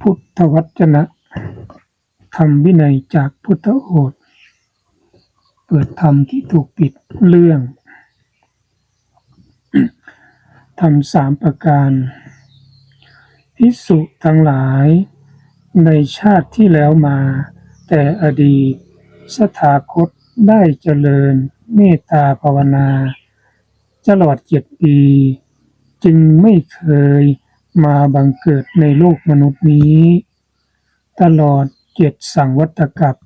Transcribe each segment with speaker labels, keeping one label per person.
Speaker 1: พุทธวจนะธรรมวินัยจากพุทธโอษฐ์เปิดธรรมที่ถูกปิดเรื่องทำสามประการพิสุทั้งหลายในชาติที่แล้วมา แต่อดีตสถาคตได้เจริญเมตตาภาวนาตลอดเจ็ดปี จึงไม่เคย มาบังเกิดในโลกมนุษย์นี้ ตลอดเจ็ดสังวัตกับ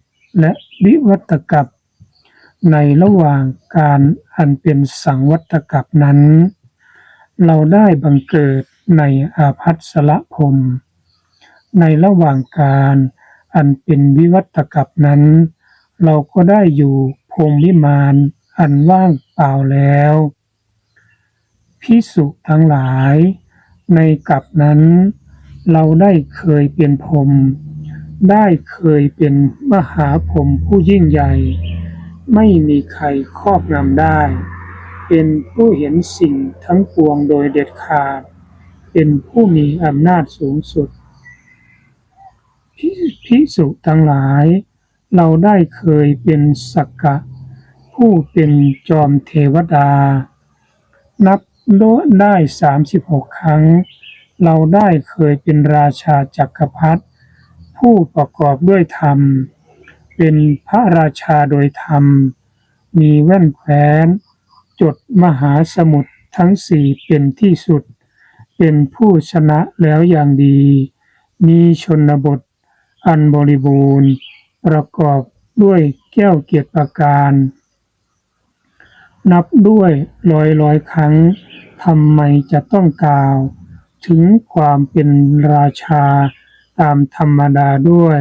Speaker 1: และวิวัตกับในระหว่างการอันเป็นสังวัตกับนั้น เราได้บังเกิดในอาภัสละพรมในระหว่างการอันเป็นวิวัตกับนั้น เราก็ได้อยู่พรมวิมานอันว่างเปล่าแล้ว พิสุทั้งหลาย ในกับนั้น เราได้เคยเป็นพรมได้เคยเป็นมหาพรมผู้ยิ่งใหญ่ ไม่มีใครครอบงำได้ เป็นผู้เห็นสิ่งทั้งปวงโดยเด็ดขาด เป็นผู้มีอำนาจสูงสุดพิพิสุทั้งหลาย เราได้เคยเป็นสักกะ ผู้เป็นจอมเทวดา นับ ได้สามสิบหกครั้ง เราได้เคยเป็นราชาจักรพรรดิผู้ประกอบด้วยธรรม เป็นพระราชาโดยธรรม มีแว่นแคว้น จดมหาสมุทรทั้งสี่เป็นที่สุด เป็นผู้ชนะแล้วอย่างดี มีชนบท อันบริบูรณ์ ประกอบด้วยแก้วเกียรติประการ นับด้วยร้อยร้อยครั้ง ทำไมจะต้องกล่าว ถึงความเป็นราชาตามธรรมดาด้วย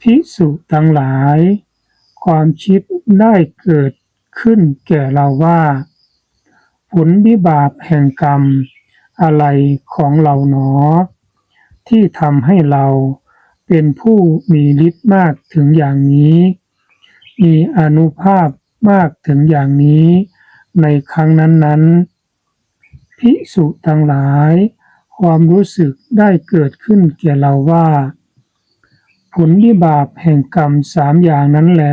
Speaker 1: พิสุทั้งหลาย ความคิดได้เกิดขึ้นแก่เราว่า ผลวิบากแห่งกรรม อะไรของเราหนอ ที่ทำให้เราเป็นผู้มีฤทธิ์มากถึงอย่างนี้ มีอนุภาพมากถึงอย่างนี้ ในครั้งนั้นๆพิสุทั้งหลาย ความรู้สึกได้เกิดขึ้นแก่เราว่า ผลวิบากแห่งกรรมสามอย่างนั้นแล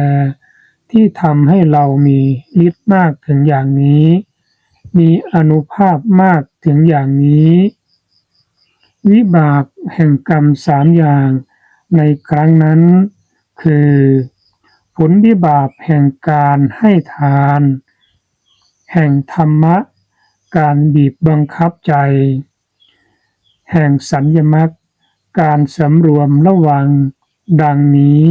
Speaker 1: ที่ทำให้เรามีฤทธิ์มากถึงอย่างนี้ มีอนุภาพมากถึงอย่างนี้ วิบากแห่งกรรมสามอย่างในครั้งนั้น คือ ผลวิบากแห่งการให้ทาน แห่งธรรมะ การบีบบังคับใจ แห่งสัญญมักการสำรวมระวังดังนี้